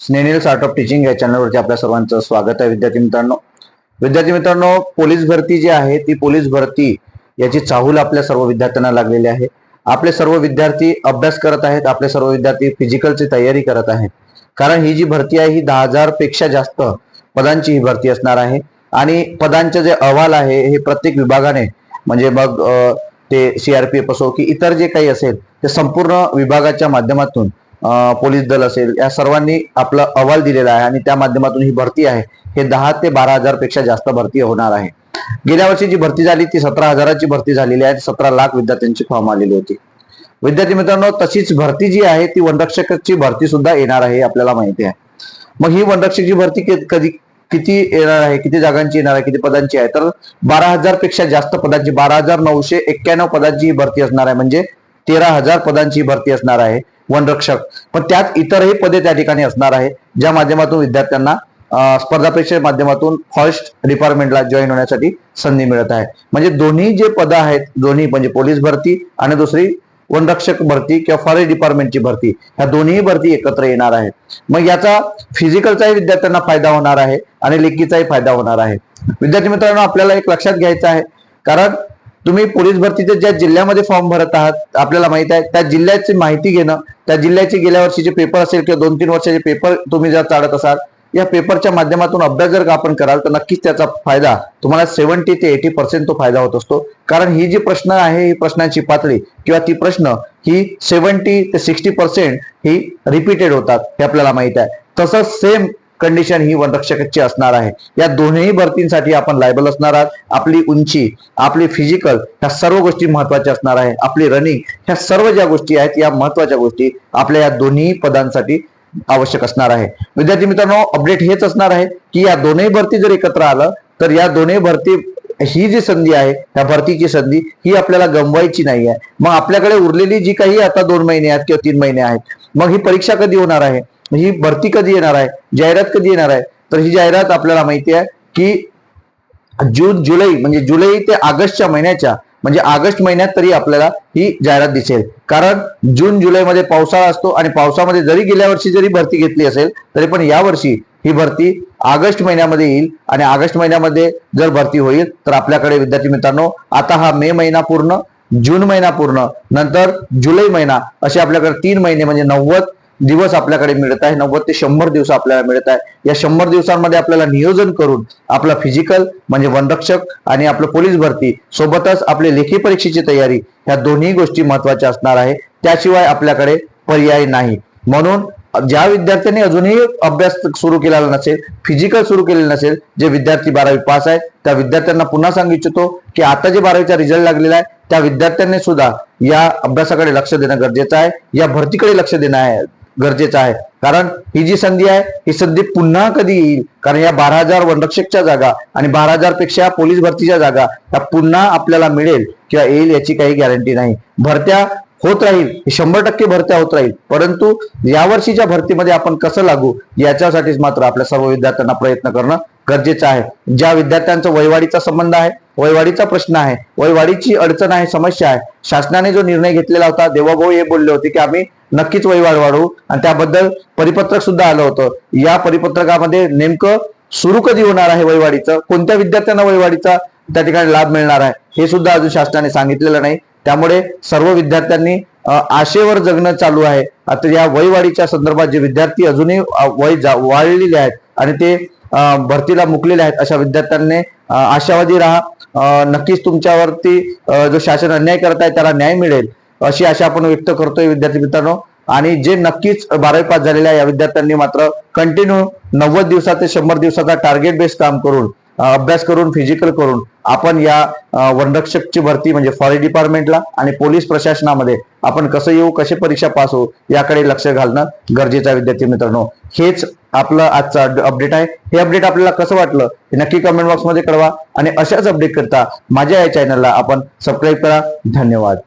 स्नेनिल्स art of teaching या चॅनलवरती आपल्या सर्वांचं स्वागत आहे. विद्यार्थी मित्रांनो विद्यार्थी मित्रांनो पोलीस भरती जी आहे ती पोलीस भरती याची चाहूल आपल्या सर्व विद्यार्थ्यांना लागलेली आहे. आपले सर्व विद्यार्थी अभ्यास करत आहेत आपले सर्व विद्यार्थी फिजिकलची तयारी करत आहेत. कारण ही जी भरती आहे ही दहा हजारपेक्षा जास्त पदांची ही भरती असणार आहे. आणि पदांचे जे अहवाल आहे हे प्रत्येक विभागाने म्हणजे मग ते सीआरपीएफ असो की इतर जे काही असेल ते संपूर्ण विभागाच्या माध्यमातून पोलीस दल असेल या सर्वांनी आपला अहवाल दिलेला आहे आणि त्या माध्यमातून ही भरती आहे. हे दहा ते बारा हजारपेक्षा जास्त भरती होणार आहे. गेल्या वर्षी जी भरती झाली ती सतरा हजाराची भरती झालेली आहे. सतरा लाख विद्यार्थ्यांची फॉर्म आलेली होती. विद्यार्थी मित्रांनो तशीच भरती जी आहे ती वनरक्षकाची भरती सुद्धा येणार आहे हे आपल्याला माहिती आहे. मग ही वनरक्षकची भरती कधी किती येणार आहे किती जागांची येणार आहे किती पदांची आहे? तर बारा हजारपेक्षा जास्त पदांची बारा हजार नऊशे एक्क्याण्णव पदांची ही भरती असणार आहे. म्हणजे तेरा हजार पदांची ही भरती असणार आहे. वनरक्षक पण त्यात इतरही पदे त्या ठिकाणी असणार आहे ज्या माध्यमातून विद्यार्थ्यांना स्पर्धा परीक्षे माध्यमातून फॉरेस्ट डिपार्टमेंटला जॉईन होण्यासाठी संधी मिळत आहे. म्हणजे दोन्ही जे पदं आहेत दोन्ही म्हणजे पोलीस भरती आणि दुसरी वनरक्षक भरती किंवा फॉरेस्ट डिपार्टमेंटची भरती ह्या दोन्ही भरती एकत्र येणार आहेत. मग याचा फिजिकलचाही विद्यार्थ्यांना फायदा होणार आहे आणि लेखीचाही फायदा होणार आहे. विद्यार्थी मित्रांनो आपल्याला एक लक्षात घ्यायचं आहे. कारण तुम्ही पोलीस भरतीचे ज्या जिल्ह्यामध्ये फॉर्म भरत आहात आपल्याला माहीत आहे त्या जिल्ह्याची माहिती घेणं त्या जिल्ह्याचे गेल्या वर्षीचे पेपर असेल किंवा दोन तीन वर्षाचे पेपर तुम्ही जर चालत असाल या पेपरच्या माध्यमातून अभ्यास जर का आपण कराल तर नक्कीच त्याचा फायदा तुम्हाला सेव्हन्टी ते एटी पर्सेंट तो फायदा होत असतो. कारण ही जी प्रश्न आहे ही प्रश्नांची पातळी किंवा ती प्रश्न ही सेव्हन्टी ते सिक्स्टी पर्सेंट ही रिपीटेड होतात हे आपल्याला माहीत आहे. तसंच सेम कंडिशन ही वनरक्षकाची असणार आहे. या दोन्ही भरतींसाठी आपण लायबल असणार आहात. आपली उंची आपली फिजिकल ह्या सर्व गोष्टी महत्त्वाच्या असणार आहे. आपली रनिंग ह्या सर्व ज्या गोष्टी आहेत या महत्त्वाच्या गोष्टी आपल्या या दोन्ही पदांसाठी आवश्यक असणार आहे. विद्यार्थी मित्रांनो अपडेट हेच असणार आहे की या दोन्ही भरती जर एकत्र आलं तर या दोन्ही भरती ही जी संधी आहे त्या भरतीची संधी ही आपल्याला गमवायची नाही आहे. मग आपल्याकडे उरलेली जी काही आता दोन महिने आहेत किंवा तीन महिने आहेत मग ही परीक्षा कधी होणार आहे? म्हणजे ही भरती कधी येणार आहे? जाहिरात कधी येणार आहे? तर ही जाहिरात आपल्याला माहिती आहे की जून जुलै म्हणजे जुलै ते ऑगस्टच्या महिन्याच्या म्हणजे ऑगस्ट महिन्यात तरी आपल्याला ही जाहिरात दिसेल. कारण जून जुलैमध्ये पावसाळा असतो आणि पावसामध्ये जरी गेल्या वर्षी जरी भरती घेतली असेल तरी पण या वर्षी ही भरती ऑगस्ट महिन्यामध्ये येईल आणि ऑगस्ट महिन्यामध्ये जर भरती होईल तर आपल्याकडे विद्यार्थी मित्रांनो आता हा मे महिना पूर्ण जून महिना पूर्ण नंतर जुलै महिना असे आपल्याकडे तीन महिने म्हणजे नव्वद दिवस आपल्याकडे मिळत आहे. नव्वद ते शंभर दिवस आपल्याला मिळत आहे. या शंभर दिवसांमध्ये आपल्याला नियोजन करून आपला फिजिकल म्हणजे वनरक्षक आणि आपलं पोलीस भरती सोबतच आपले लेखी परीक्षेची तयारी ह्या दोन्ही गोष्टी महत्त्वाच्या असणार आहे. त्याशिवाय आपल्याकडे पर्याय नाही. म्हणून ज्या विद्यार्थ्यांनी अजूनही अभ्यास सुरू केलेला नसेल फिजिकल सुरू केलेलं नसेल जे विद्यार्थी बारावी पास आहेत त्या विद्यार्थ्यांना पुन्हा सांगू इच्छितो की आता जे बारावीचा रिझल्ट लागलेला आहे त्या विद्यार्थ्यांनी सुद्धा या अभ्यासाकडे लक्ष देणं गरजेचं आहे. या भरतीकडे लक्ष देणं आहे. गरजेचं आहे. कारण ही जी संधी आहे ही संधी पुन्हा कधी येईल? कारण या बारा हजार वनरक्षकच्या जागा आणि बारा हजारपेक्षा पोलीस भरतीच्या जागा त्या पुन्हा आपल्याला मिळेल किंवा येईल याची काही गॅरंटी नाही. भरत्या होत राहील हे शंभर टक्के भरत्या होत राहील. परंतु यावर्षीच्या भरतीमध्ये आपण कसं लागू याच्यासाठीच मात्र आपल्या सर्व विद्यार्थ्यांना प्रयत्न करणं गरजेचं आहे. ज्या विद्यार्थ्यांचा वयवाढीचा संबंध आहे वयवाढीचा प्रश्न आहे वयवाढीची अडचण आहे समस्या आहे शासनाने जो निर्णय घेतलेला होता देवाभाऊ हे बोलले होते की आम्ही नक्कीच वयवाढ वाढवू. आणि त्याबद्दल परिपत्रक सुद्धा आलं होतं. या परिपत्रकामध्ये नेमकं सुरू कधी होणार आहे वयवाढीचं कोणत्या विद्यार्थ्यांना वयवाढीचा त्या ठिकाणी लाभ मिळणार आहे? हे सुद्धा अजून शासनाने सांगितलेलं नाही. त्यामुळे सर्व विद्यार्थ्यांनी आशेवर जगणं चालू आहे. आता या वयवाढीच्या संदर्भात जे विद्यार्थी अजूनही वय जा- वाढलेले आहेत आणि ते भरतीला मुकलेले आहेत अशा विद्यार्थ्यांनी आशावादी राहा. नक्कीच तुमच्यावरती जो शासन अन्याय करत आहे त्याला न्याय मिळेल अशी आशा आपण व्यक्त करतोय विद्यार्थी मित्रांनो. आणि जे नक्कीच बारावी पास झालेल्या या विद्यार्थ्यांनी मात्र कंटिन्यू नव्वद दिवसात ते शंभर दिवसाचा टार्गेट बेस्ड काम करून अभ्यास करून फिजिकल करून आपण या वनरक्षकची भरती म्हणजे फॉरेस्ट डिपार्टमेंटला आणि पोलीस प्रशासनामध्ये आपण कसं येऊ कशी परीक्षा पास होऊ याकडे लक्ष घालणं गरजेचं आहे विद्यार्थी मित्रांनो. हेच आपलं आजचं अपडेट आहे. हे अपडेट आपल्याला कसं वाटलं हे नक्की कमेंट बॉक्समध्ये कळवा. आणि अशाच अपडेट करता माझ्या या चॅनलला आपण सबस्क्राईब करा. धन्यवाद.